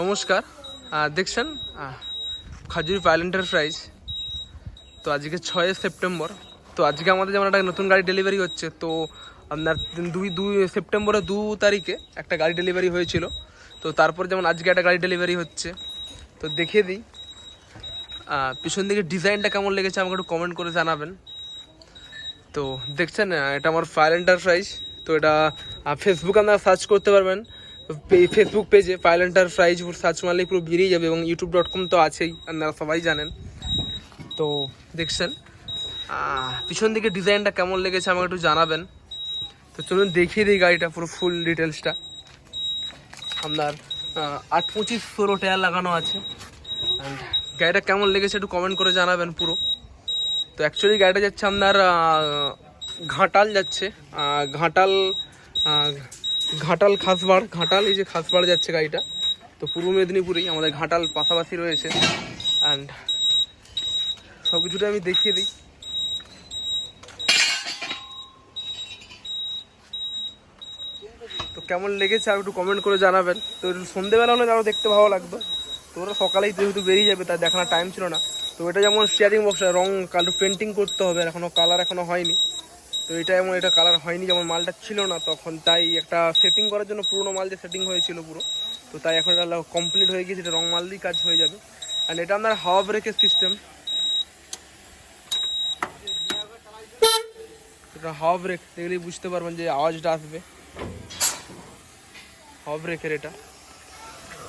নমস্কার। দেখছেন? Khajuri pile enterprise তো আজকে ছয় সেপ্টেম্বর। তো আজকে আমাদের যেমন একটা নতুন গাড়ি ডেলিভারি হচ্ছে, তো আপনার দুই দুই সেপ্টেম্বরের দু তারিখে একটা গাড়ি ডেলিভারি হয়েছিল। তো তারপর যেমন আজকে একটা গাড়ি ডেলিভারি হচ্ছে। তো দেখিয়ে দিই। পিছন দিকে ডিজাইনটা কেমন লেগেছে আমাকে একটু কমেন্ট করে জানাবেন। তো দেখছেন এটা আমার ফায়ার এন্টারপ্রাইজ তো এটা ফেসবুক আপনারা সার্চ করতে পারবেন। ফেসবুক পেজে ফায়ার এন্টারপ্রাইজ সার্চ মারলেই পুরো বেরিয়ে যাবে এবং ইউটিউব ডট কম তো আছেই আপনারা সবাই জানেন। তো দেখছেন পিছন দিকে ডিজাইনটা কেমন লেগেছে আমাকে একটু জানাবেন। তো চলুন দেখিয়ে দিই গাড়িটা পুরো ফুল ডিটেলসটা আপনার আট পঁচিশ ষোলো টায়ার লাগানো আছে। অ্যান্ড গাড়িটা কেমন লেগেছে একটু কমেন্ট করে জানাবেন পুরো। তো অ্যাকচুয়ালি গাড়িটা যাচ্ছে আপনার ঘাটাল যাচ্ছে। ঘাটাল ঘাটাল খাসবাড়, ঘাটাল, এই যে খাসবাড় যাচ্ছে গাড়িটা। তো পূর্ব মেদিনীপুরেই আমাদের ঘাটাল পাশাপাশি রয়েছে। অ্যান্ড সব কিছুটা আমি দেখিয়ে দিই। তো কেমন লেগেছে আর একটু কমেন্ট করে জানাবেন। তো সন্ধেবেলা হলে আরও দেখতে ভালো লাগতো। তো ওরা সকালেই যেহেতু বেরিয়ে যাবে, তার দেখানোর টাইম ছিল না। তো এটা যেমন স্টিয়ারিং বক্স রং কালো পেন্টিং করতে হবে। আর এখনও কালার এখনও হয়নি। তো এটা এমন এটা কালার হয়নি, যেমন মালটা ছিল না, তখন তাই একটা সেটিং করার জন্য পুরোনো মাল যে সেটিং হয়েছিল পুরো। তো তাই এখন এটা কমপ্লিট হয়ে গিয়েছে এটা রং মাল দিয়ে কাজ হয়ে যাবে। আর এটা আপনার হাওয়া ব্রেকের সিস্টেম এটা হাওয়া ব্রেক, দেখলেই বুঝতে পারবেন যে আওয়াজটা আসবে। হাওয়া ব্রেকের এটা।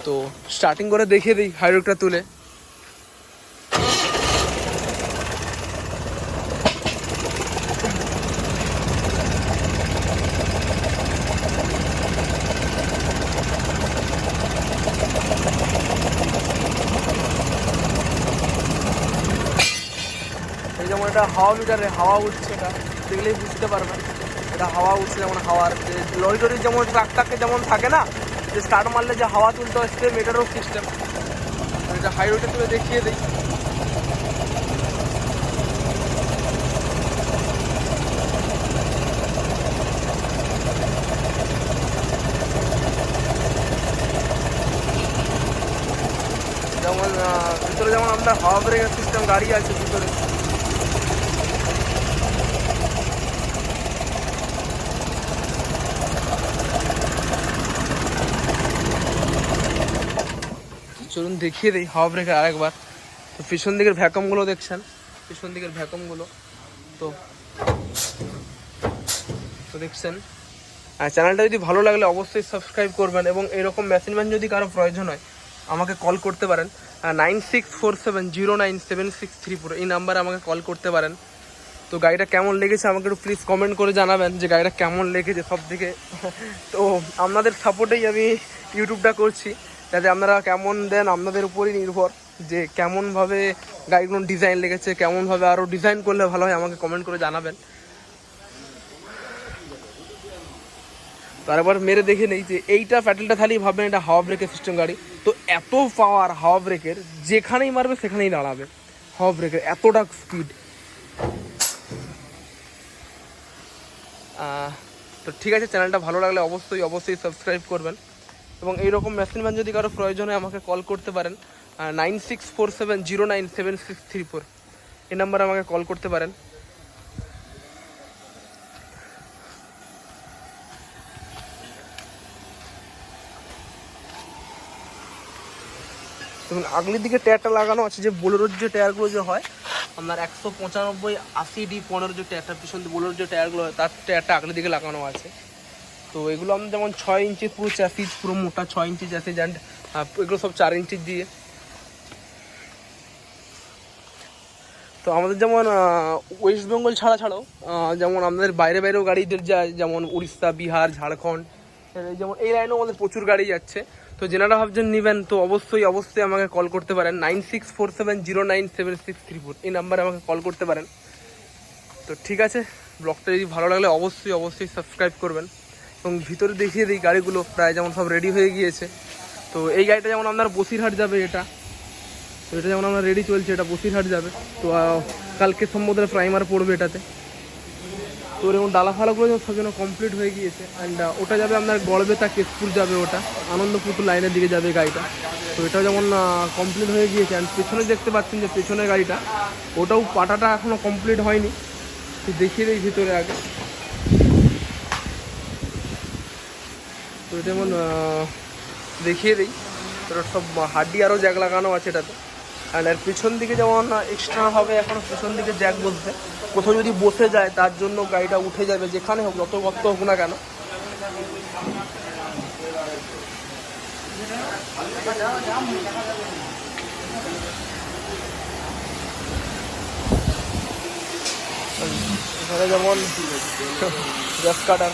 তো স্টার্টিং করে দেখিয়ে দিই হাইড্রোকটা তুলে। এটা হাওয়া মিটারে হাওয়া উঠছে এটা। দেখলেই বুঝতে পারবেন। এটা হাওয়া উঠছে যেমন হাওয়ার। যে লরি টরি যেমন ট্রাকটাকে যেমন থাকে না, যে স্টার্ট মারলে যে হাওয়া তুলতে হয় সেম এটারও সিস্টেম এটা হাই রোডে তুলে দেখিয়ে দিই। যেমন ভিতরে যেমন আপনার হাওয়া ব্রেকের সিস্টেম গাড়ি আছে ভিতরে। চলুন দেখিয়ে দিই, হাওয়া ব্রেকের আরেকবার। তো পিছন দিকের ভ্যাকমগুলো দেখছেন? পিছন দিকের ভ্যাকমগুলো তো তো দেখছেন? আর চ্যানেলটা যদি ভালো লাগলে অবশ্যই সাবস্ক্রাইব করবেন এবং এরকম মেশিন ম্যান যদি কারও প্রয়োজন হয়, আমাকে কল করতে পারেন। Nine six four seven zero nine seven six three four এই নাম্বারে আমাকে কল করতে পারেন। তো গাড়িটা কেমন লেগেছে আমাকে একটু প্লিজ কমেন্ট করে জানাবেন যে গাড়িটা কেমন লেগেছে সব থেকে তো, আপনাদের সাপোর্টেই আমি ইউটিউবটা করছি। যাতে আপনারা কেমন দেন আপনাদের উপরই নির্ভর যে কেমনভাবে গাড়িগুলো ডিজাইন লেগেছে, কেমনভাবে আরও ডিজাইন করলে ভালো হয়, আমাকে কমেন্ট করে জানাবেন। তারপর মেরে দেখে নেই যে এইটা প্যাটেলটা খালি ভাববেন এটা হাওয়া ব্রেকের সিস্টেম গাড়ি। তো এত পাওয়ার হাওয়া ব্রেকের যেখানেই মারবে সেখানেই দাঁড়াবে হাওয়া ব্রেকের এতটা স্পিড তো ঠিক আছে চ্যানেলটা ভালো লাগলে অবশ্যই অবশ্যই সাবস্ক্রাইব করবেন। এবং এইরকম মেশিন ম্যান যদি কারও প্রয়োজন হয় আমাকে কল করতে পারেন nine six four seven zero nine seven six three four এই নাম্বারে আমাকে কল করতে পারেন। এবং আগলির দিকে টায়ারটা লাগানো আছে, যে বোলেরোর যে টায়ারগুলো যে হয়, আপনার একশো পঁচানব্বই, আশি ডি, পনেরো যে টায়ারটা পিছন বোলেরোর যে টায়ারগুলো হয়, তার টায়ারটা আগলির দিকে লাগানো আছে। তো এগুলো আমি যেমন ছয় ইঞ্চি পুরো চ্যাসিজ পুরো মোটা ছয় ইঞ্চি চ্যাসিজ অ্যান্ড এগুলো সব চার ইঞ্চির দিয়ে। তো আমাদের যেমন ওয়েস্ট বেঙ্গল ছাড়া ছাড়াও যেমন আমাদের বাইরে বাইরেও গাড়িদের যায়, যেমন উড়িষ্যা, বিহার, ঝাড়খণ্ড যেমন এই লাইনেও আমাদের প্রচুর গাড়ি যাচ্ছে। তো যেনারা ভাবছেন নেবেন, তো অবশ্যই অবশ্যই আমাকে কল করতে পারেন। Nine six four seven zero nine seven six three four এই নাম্বারে আমাকে কল করতে পারেন। তো ঠিক আছে, ব্লগটা যদি ভালো লাগলে অবশ্যই অবশ্যই সাবস্ক্রাইব করবেন। এবং ভিতরে দেখিয়ে দিই গাড়িগুলো, প্রায় যেমন সব রেডি হয়ে গিয়েছে। তো এই গাড়িটা যেমন আপনার বসিরহাট যাবে এটা, তো এটা যেমন আমরা রেডি চলছে, এটা বসিরহাট যাবে। তো কালকে সম্বোধনে প্রাইমার পড়বে এটাতে। তো এরকম ডালা ফালাগুলো যেমন সব যেন কমপ্লিট হয়ে গিয়েছে অ্যান্ড ওটা যাবে আপনার গড়বেতা কেশপুর যাবে ওটা, আনন্দপুর লাইনের দিকে যাবে গাড়িটা। তো এটাও যেমন কমপ্লিট হয়ে গিয়েছে অ্যান্ড পেছনে দেখতে পাচ্ছেন যে পেছনের গাড়িটা, ওটাও পাটাটা এখনও কমপ্লিট হয়নি। তো দেখিয়ে দিই ভিতরে আগে। তো যেমন দেখিয়ে দিই। তো সব হাড্ডি আরও জ্যাক লাগানো আছে এটাতে। অ্যান্ড এর পিছন দিকে যেমন এক্সট্রা হবে এখন পিছন দিকে জ্যাক বসবে কোথাও যদি বসে যায়, তার জন্য গাড়িটা উঠে যাবে, যেখানে হোক, যত গর্ত হোক না কেন। যেমন কাটার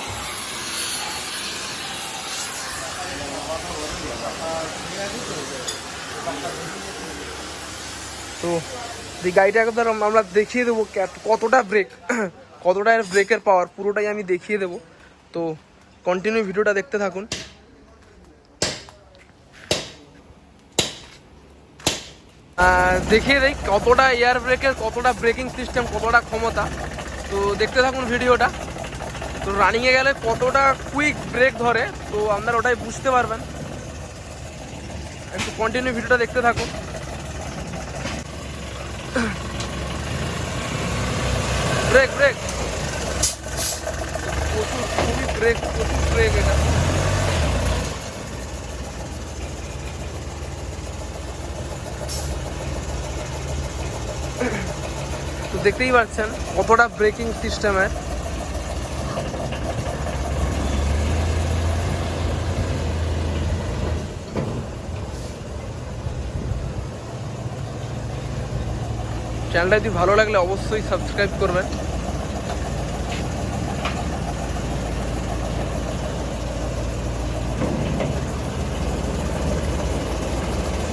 তো এই গাড়িটাকে ধর আমরা দেখিয়ে দেবো কতটা ব্রেক কতটা এর ব্রেকের পাওয়ার পুরোটাই আমি দেখিয়ে দেবো। তো কন্টিনিউ ভিডিওটা দেখতে থাকুন। দেখিয়ে দেই কতটা এয়ার ব্রেকের কতটা ব্রেকিং সিস্টেম কতটা ক্ষমতা। তো, দেখতে থাকুন ভিডিওটা। তো রানিংয়ে গেলে কতটা কুইক ব্রেক ধরে, তো, আপনারা ওটাই বুঝতে পারবেন। একটু কন্টিনিউ ভিডিওটা দেখতে থাকুন। ব্রেক ব্রেক প্রচুর, খুবই ব্রেক প্রচুর ব্রেক এটা। তো দেখতেই পাচ্ছেন, কতটা ব্রেকিং সিস্টেমের চ্যানেলটা যদি ভালো লাগলে অবশ্যই সাবস্ক্রাইব করবেন।